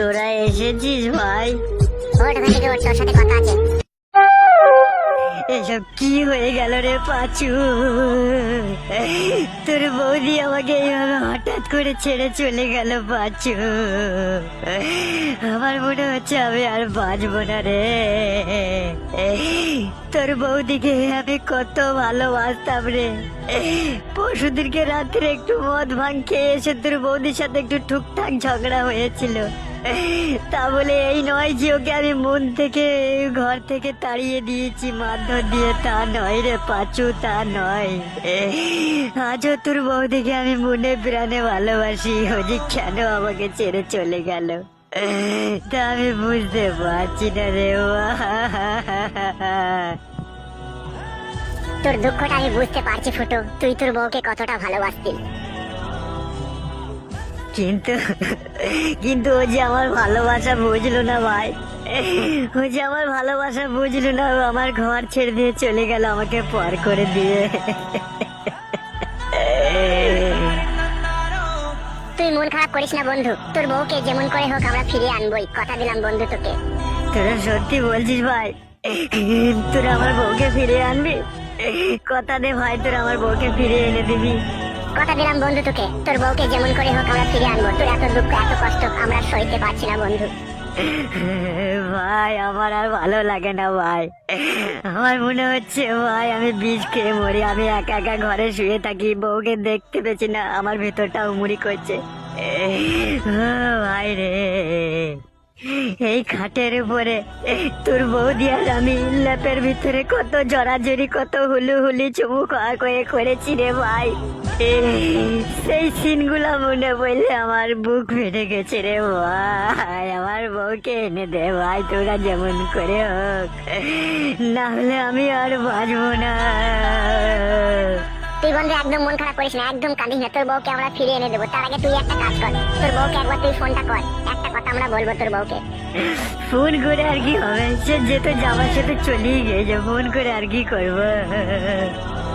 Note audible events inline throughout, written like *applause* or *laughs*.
তোরা এসেছিস ভাই? ওঠ ওখান থেকে ওঠ তোর সাথে কথা আছে। এসব কি হয়ে গেল রে পাচু? তোর বৌদি আমাকে এইভাবে হঠাৎ করে ছেড়ে চলে গেল পাচু। আমার মনে হচ্ছে আমি আর বাঁচবো না রে। তোর বৌদিকে আমি কত ভালোবাসতাম রে। পরশুদিনকে রাত্রে একটু মদ ভাঙ খেয়ে এসে তোর বৌদির সাথে একটু টুকটাক ঝগড়া হয়েছিল। তা বলে এই নয় যে ওকে আমি মন থেকে, ঘর থেকে তাড়িয়ে দিয়েছি, মারধর দিয়ে। তা নয় রে পাচু, তা নয়। আজও তোর বউ দেখে আমি মনে প্রাণে ভালোবাসি। ও যে কেন আমাকে ছেড়ে চলে গেল? তা আমি বুঝতে পারছি না রে তোর দুঃখটা আমি বুঝতে পারছি ফুটো। তুই তোর বউকে কতটা ভালোবাসতি কিন্তু কিন্তু ও যে আমার ভালোবাসা বুঝলো না ভাই। ও যে আমার ভালোবাসা বুঝলো না আমার ঘর ছেড়ে দিয়ে চলে গেল আমাকে পর করে দিয়ে। তুই মন খারাপ করিস না বন্ধু তোর বউকে যেমন করে হোক আমরা ফিরিয়ে আনবই কথা দিলাম বন্ধু তোকে। তোরা সত্যি বলছিস ভাই তোরা আমার বউকে ফিরিয়ে আনবি? কথা দে ভাই তোরা আমার বউকে ফিরিয়ে এনে দিবি। কথা দিলাম বন্ধু তোকে। তোর বউকে যেমন করে হোক আমরা ফিরিয়ে আনব। তোর এত দুঃখ, এত কষ্ট আমরা সইতে পারছি না বন্ধু। ভাই, আমার আর ভালো লাগে না, ভাই। আমার মনে হচ্ছে, ভাই, আমি বীজ খেয়ে মরি। আমি একা একা ঘরে শুয়ে থাকি, বউকে দেখতে পেছি না, আমার ভেতরটা উমুড়ি করছে। ভাই রে। এই খাটের উপরে, তোর বৌদি আর আমি ল্যাপের ভিতরে কত জড়াজড়ি, কত হুলু হুলি চুমু খাওয়া করে করেছি রে ভাই। সেই সিনগুলা মনে পড়লে আমার বুক ফেটে গেছে রে ভাই। আমার বউকে এনে দে ভাই, তোরা যেমন করে হোক, না হলে আমি আর বাঁচবো না। তুই বন্ধু একদম মন খারাপ করিস না একদম কাঁদিস না। তোর বউকে আমরা ফিরিয়ে এনে দেবো। তার আগে তুই একটা কাজ কর। তোর বউকে একবার তুই ফোনটা কর। একটা কথা আমরা বলব তোর বউকে। ফোন করে আর কি হবে? সে যেতে যাওয়ার সাথে চলেই গেছে। ফোন করে আর কি করব?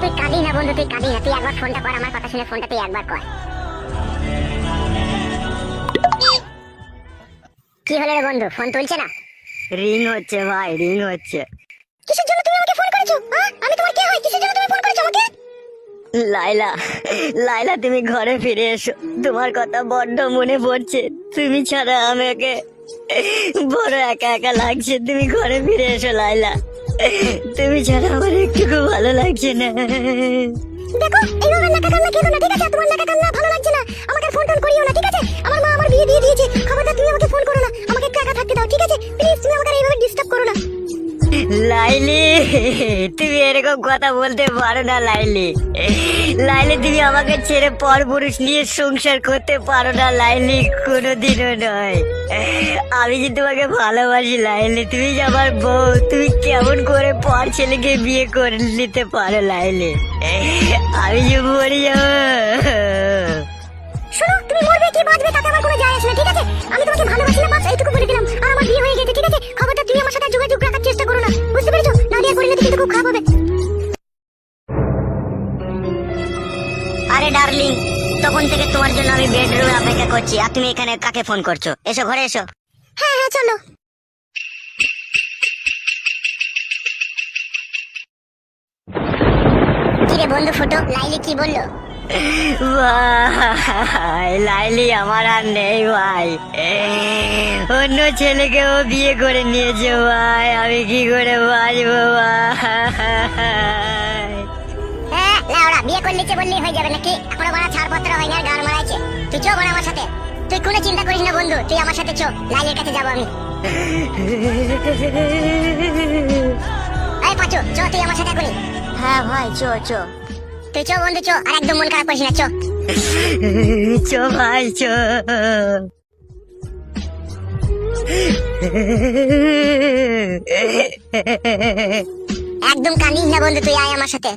তুই কাঁদিস না বন্ধু তুই কাঁদিস না। তুই একবার ফোনটা কর আমার কথা শুনে ফোনটা তুই একবার কর। কি হলো রে বন্ধু? ফোন তুলছে না? রিং হচ্ছে ভাই রিং হচ্ছে। কিসের জন্য তুমি আমাকে ফোন করেছ হ্যাঁ? আমি তোমার কে হয়? কিসের জন্য তুমি ফোন করেছ আমাকে? লাইলা লাইলা তুমি ঘরে ফিরে এসো। তোমার কথা বড্ড মনে পড়ছে। তুমি ছাড়া আমাকে বড় একা একা লাগছে। তুমি ঘরে ফিরে এসো লাইলা তুমি ছাড়া আমার একটুকু ভালো লাগছে না। দেখো এইভাবে নাকা কান্না কেঁদো না, ঠিক আছে? তোমার নাকা কান্না ভালো লাগছে না। আমাকে ফোন টোন করিও না, ঠিক আছে? আমার মা আমার বিয়ে দিয়ে দিয়েছে। খবরদার, তুমি আমাকে ফোন করো না। আমাকে একা থাকতে দাও লাইলি, তুমি এরকম কথা বলতে পারো না, লাইলি। লাইলি, তুমি আমাকে ছেড়ে পর পুরুষ নিয়ে সংসার করতে পারো না, লাইলি, কোনোদিনও নয়। আমি যে তোমাকে ভালোবাসি, লাইলি, তুমি যে আমার বউ, তুমি কেমন করে পর ছেলেকে বিয়ে করে নিতে পারো, লাইলি? আমি যে মরে তুমি মরবে কি বাঁচবে তাতে আমার কোনো যায় আসে না, ঠিক আছে? আমি তোমাকে ভালোবাসি না, বাস, এইটুকু বলে দিলাম। আর আমার বিয়ে হয়ে গেছে, ঠিক আছে? তুমি আমার সাথে যোগাযোগ রাখার চেষ্টা করো না। বুঝতে পেরেছ? না দিয়ে করলে কিন্তু খুব খারাপ হবে। আরে ডার্লিং তখন থেকে তোমার জন্য আমি বেডরুমে অপেক্ষা করছি আর তুমি এখানে কাকে ফোন করছ? এসো ঘরে এসো। হ্যাঁ হ্যাঁ চলো। কি রে বন্ধু ফুটো? লাইলি কি বলল? ভাই লাইলি আমার আর নেই ভাই। অন্য ছেলেকে ও বিয়ে করে নিয়েছে ভাই আমি কি করে বাঁচবো ভাই? হ্যাঁ লাউড়া বিয়ে করে নিচ্ছে বললেই হয়ে যাবে নাকি? এখনও বড় ছাড়পত্র হয়নি আর গান মারাইছে। তুই চো বড় আমার সাথে। তুই কোনো চিন্তা করিস না বন্ধু তুই আমার সাথে চো। লাইলের কাছে যাব আমি। *laughs* এই পাচু চো তুই আমার সাথে এখনই। হ্যাঁ ভাই চো চো। তুই চো বন্ধু চো আর একদম মন খারাপ করিস না চো। চো ভাই চো। একদম কানিস না বন্ধু তুই আয় আমার সাথে।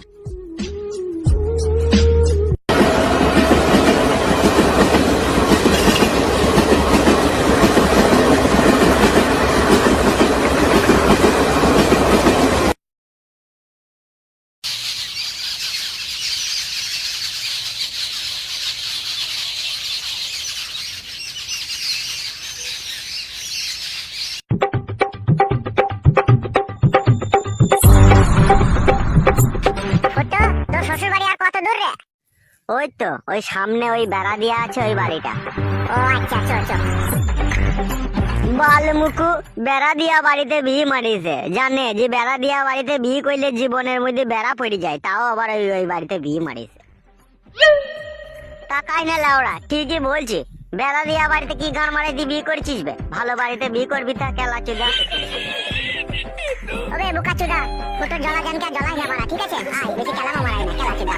ওই তো, ওই সামনে ওই বেড়া দিয়া আছে ওই বাড়িটা। ও আচ্ছা চো চো বালমুকু বেড়া দিয়া বাড়িতে বিয়ে মারিছে। জানে যে বেড়া দিয়া বাড়িতে বিয়ে করলে জীবনের মধ্যে বেড়া পড়ে যায়, তাও আবার ওই ওই বাড়িতে বিয়ে মারিছে। তাকাই না লাউড়া ঠিকই বলছি। বেড়া দিয়া বাড়িতে কি গান মারাই দিয়ে বিয়ে করছিস বে? ভালো বাড়িতে বিয়ে করবি তা, কেলা চুদা। ওরে, বুকা চুদা ফুটো জলা জানকে জলাই না ঠিক আছে? আয়, বেশি কেলামো মারাই না, কেলা চুদা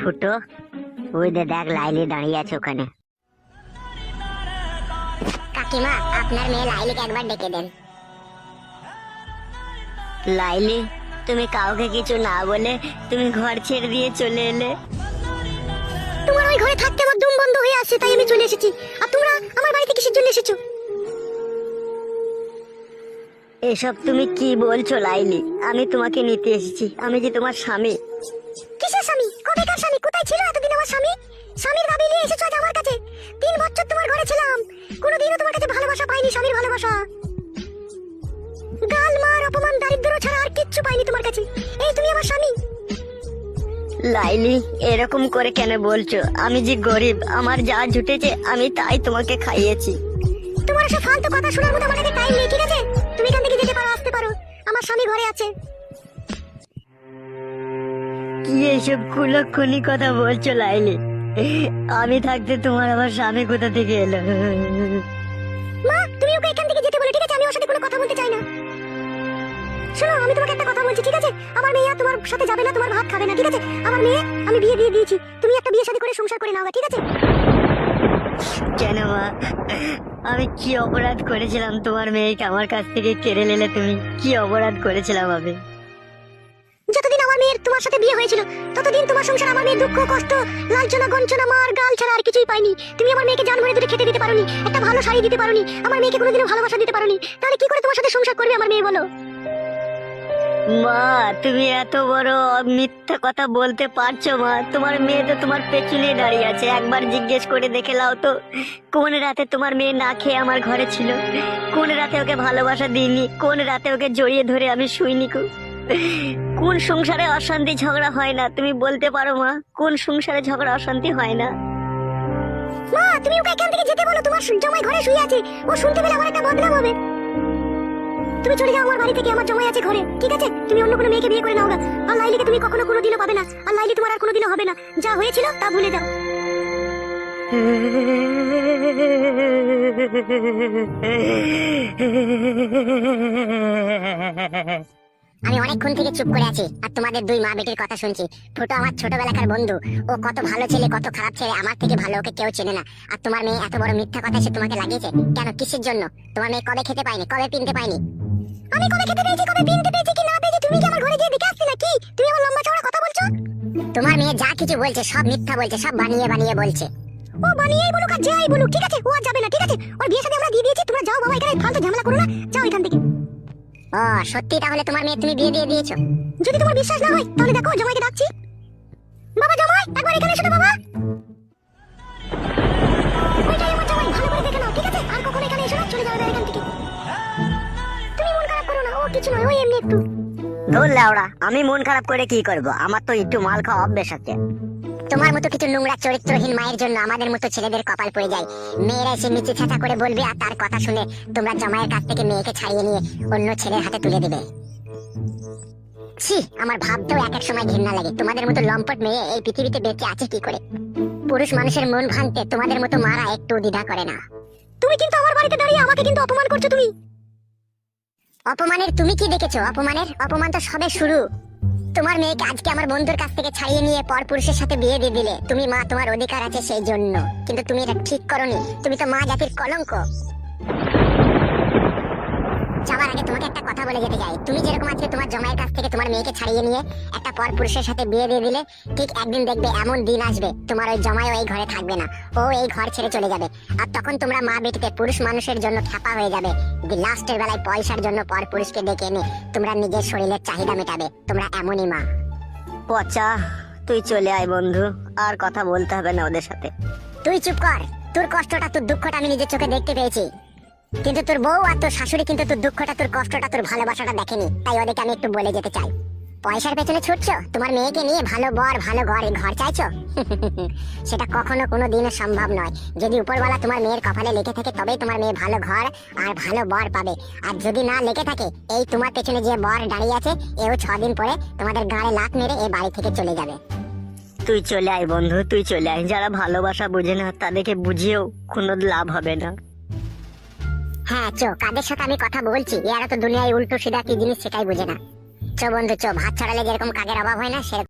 ফুটো ওই দে দেখ লাইলি দাঁড়িয়ে আছে ওখানে। কাকিমা আপনার মেয়ে লাইলিকে একবার ডেকে দেন। লাইলি তুমি কাউকে কিছু না বলে তুমি ঘর ছেড়ে দিয়ে চলে এলে? তোমার ওই ঘরে থাকতে আমার দম বন্ধ হয়ে আসছে তাই আমি চলে এসেছি। আর তোমরা আমার বাড়িতে কিসের জন্য এসেছ? এসব তুমি কি বলছো লাইলি? আমি তোমাকে নিতে এসেছি। আমি যে তোমার স্বামী। স্বামী? স্বামীর ভাবি নিয়ে এসেছ আজ আমার কাছে। তিন বছর তোমার ঘরে ছিলাম। কোনোদিনও তোমার কাছে ভালোবাসা পাইনি স্বামীর ভালোবাসা। গাল মার অপমান দারিদ্র ছাড়া আর কিচ্ছু পাইনি তোমার কাছে। এই তুমি আমার স্বামী? লাইলি এরকম করে কেন বলছো? আমি যে গরিব আমার যা জুটেছে আমি তাই তোমাকে খাইয়েছি। তোমার সব ফালতু কথা শোনার মতো আমার কাছে টাইম নেই ঠিক আছে? তুমি এখান থেকে যেতে পারো আসতে পারো। আমার স্বামী ঘরে আছে। কি এইসব কুলক্ষণি কথা বলছো লাইলি? আমি থাকতে তোমার আমার স্বামী কোথা থেকে এলো? মা তুমি ওকে এখান থেকে যেতে বলো ঠিক আছে? আমি ওর সাথে কোনো কথা বলতে চাই না। শোনো আমি তোমাকে একটা কথা বলছি ঠিক আছে? আমার মেয়ে তোমার সাথে যাবে না তোমার ভাত খাবে না ঠিক আছে? আমার মেয়ে আমি বিয়ে দিয়ে দিয়েছি। তুমি একটা বিয়ে শাদী করে সংসার করে নাও ঠিক আছে? কেন মা? আমি কি অপরাধ করেছিলাম তোমার মেয়েকে আমার কাছ থেকে কেড়ে নিলে তুমি? কি অপরাধ করেছিলাম আমি? তোমার সাথে বিয়ে হয়েছিল। ততদিন তোমার সংসার আমার মেয়ের দুঃখ, কষ্ট, লাঞ্ছনা গঞ্চনা মার, গাল ছাড়া আর কিছুই পাইনি। তুমি আমার মেয়েকে জান ভরে দুটো খেতে দিতে পারোনি, একটা ভালো শাড়ি দিতে পারোনি, আমার মেয়েকে কোনোদিনও ভালোবাসা দিতে পারোনি। তাহলে কি করে তোমার সাথে সংসার করবে আমার মেয়ে, বলো? মা, তুমি এত বড় মিথ্যা কথা বলতে পারছ মা। তোমার মেয়ে তো তোমার পেছনে দাঁড়িয়ে আছে। একবার জিজ্ঞেস করে দেখে লাও তো, কোন রাতে তোমার মেয়ে না খেয়ে আমার ঘরে ছিল? কোন রাতে ওকে ভালোবাসা দিইনি? কোন রাতে ওকে জড়িয়ে ধরে আমি শুইনি কো? কোন সংসারে অশান্তি ঝগড়া হয় না? তুমি বলতে পারো মা কোন সংসারে ঝগড়া অশান্তি হয় না? মা তুমি ওকে এখান থেকে যেতে বলো তোমার জামাই ঘরে শুয়ে আছে। ও শুনতে পেলে আমার একটা বদনাম হবে। তুমি চলে যাও আমার বাড়ি থেকে আমার জামাই আছে ঘরে ঠিক আছে? তুমি অন্য কোনো মেয়েকে বিয়ে করে নাও আর লাইলিকে তুমি কখনো কোনোদিনও পাবে না। আর লাইলি তোমার আর কোনোদিনও হবে না। যা হয়েছিল তা ভুলে যাও। *laughs* আমি অনেকক্ষণ থেকে চুপ করে আছি আর তোমাদের দুই মা বেটির কথা শুনছি। ফুটো আমার ছোটবেলাকার বন্ধু। ও কত ভালো ছেলে, কত খারাপ ছেলে, আমার থেকে ভালো ওকে কেউ চেনে না। আর তোমার মেয়ে এত বড় মিথ্যা কথা সে তোমাকে লাগিয়েছে? কেন, কিসের জন্য? তোমার মেয়ে কবে খেতে পায়নি, কবে পিনতে পায়নি? আমি কবে খেতে পেয়েছি কবে পিনতে পেয়েছি কি না পেয়েছি তুমি কি আমার ঘরে গিয়ে দেখে আসছি নাকি? তুমি আমার লম্বা চওড়া কথা বলছো? তোমার মেয়ে যা কিছু বলছে, সব মিথ্যা বলছে, সব বানিয়ে বানিয়ে বলছে। ও বানিয়েই বলুক আর যাই বলুক, ঠিক আছে? ও আর যাবে না, ঠিক আছে? ওর বিয়ে সাথে আমরা দিয়ে দিয়েছি, তোমরা যাও বাবা, এখানে ফালতু ঝামেলা করো না। যাও এখান থেকে। ও, সত্যি তাহলে তোমার মেয়ে তুমি বিয়ে দিয়ে দিয়েছ। যদি তোমার বিশ্বাস না হয়, তাহলে দেখো ডাকছি। বাবা একবার এখানে এসো বাবা। আমি মন খারাপ করে কি করব? আমার তো একটু মাল খাওয়া অভ্যেস আছে। তোমার মতো কিছু নোংরা চরিত্রহীন মায়ের জন্য আমাদের মতো ছেলেদের কপাল পড়ে যায়। মেয়েরা এসে নিচে ছাতা করে বলবে, আর তার কথা শুনে তোমরা জামাইয়ের কাছ থেকে মেয়েকে ছাড়িয়ে নিয়ে অন্য ছেলের হাতে তুলে দেবে। ছি, আমার ভাবতেও এক এক সময় ঘৃণা লাগে। তোমাদের মতো লম্পট মেয়ে এই পৃথিবীতে বেঁচে আছে কি করে? পুরুষ মানুষের মন ভাঙতে তোমাদের মতো মারা একটু দ্বিধা করে না। তুমি কিন্তু আমার বাড়িতে দাঁড়িয়ে আমাকে কিন্তু অপমান করছ তুমি। অপমানের তুমি কি দেখেছ? অপমানের? অপমান তো সবে শুরু। তোমার মেয়েকে আজকে আমার বন্ধুর কাছ থেকে ছাড়িয়ে নিয়ে পর পুরুষের সাথে বিয়ে দিয়ে দিলে। তুমি মা তোমার অধিকার আছে সেই জন্য কিন্তু তুমি এটা ঠিক করনি। তুমি তো মা জাতির কলঙ্ক। যাওয়ার আগে তোমাকে একটা কথা বলে যেতে চাই তুমি যেরকম আজকে তোমার জমায়ের কাছ থেকে তোমার মেয়েকে ছাড়িয়ে নিয়ে একটা পর পুরুষের সাথে বিয়ে দিয়ে দিলে ঠিক একদিন দেখবে এমন দিন আসবে তোমার ওই জমায়ও এই ঘরে থাকবে না। ও এই ঘর ছেড়ে চলে যাবে। আর তখন তোমরা মা বেটিতে পুরুষ মানুষের জন্য খ্যাপা হয়ে যাবে। দি লাস্টের বেলায় পয়সার জন্য পর পুরুষকে ডেকে এনে তোমরা নিজের শরীরের চাহিদা মেটাবে। তোমরা এমনই মা। পচা তুই চলে আয় বন্ধু আর কথা বলতে হবে না ওদের সাথে। তুই চুপ কর। তোর কষ্টটা তোর দুঃখটা আমি নিজের চোখে দেখতে পেয়েছি। কিন্তু তোর বউ আর তোর শাশুড়ি কিন্তু তোর দুঃখটা, তোর কষ্টটা, তোর ভালোবাসাটা দেখেনি। তাই ওদেরকে আমি একটু বলে যেতে চাই। পয়সার পেছনে ছুটছো? তোমার মেয়েকে নিয়ে ভালো বর, ভালো ঘর ঘর চাইছো? *laughs* সেটা কখনো কোনো দিনও সম্ভব নয়। যদি উপরওয়ালা তোমার মেয়ের কপালে লিখে থাকে, তবেই তোমার মেয়ে ভালো ঘর আর ভালো বর পাবে। আর যদি না লেখে থাকে, এই তোমার পেছনে যে বর দাঁড়িয়ে আছে, এও ছ দিন পরে তোমাদের গাড়ে লাত মেরে এই বাড়ি থেকে চলে যাবে। তুই চলে আয় বন্ধু, তুই চলে আয়। যারা ভালোবাসা বুঝে না, তাদেরকে বুঝিয়েও কোনো লাভ হবে না। হ্যাঁ চো, কাদের সাথে আমি কথা বলছি? এরা তো দুনিয়ায় উল্টো সিধা কি জিনিস সেটাই বুঝে না। চো, বন্ধু, চো, ভাত ছড়ালে যেরকম কাকের অভাব হয় না, সেরকম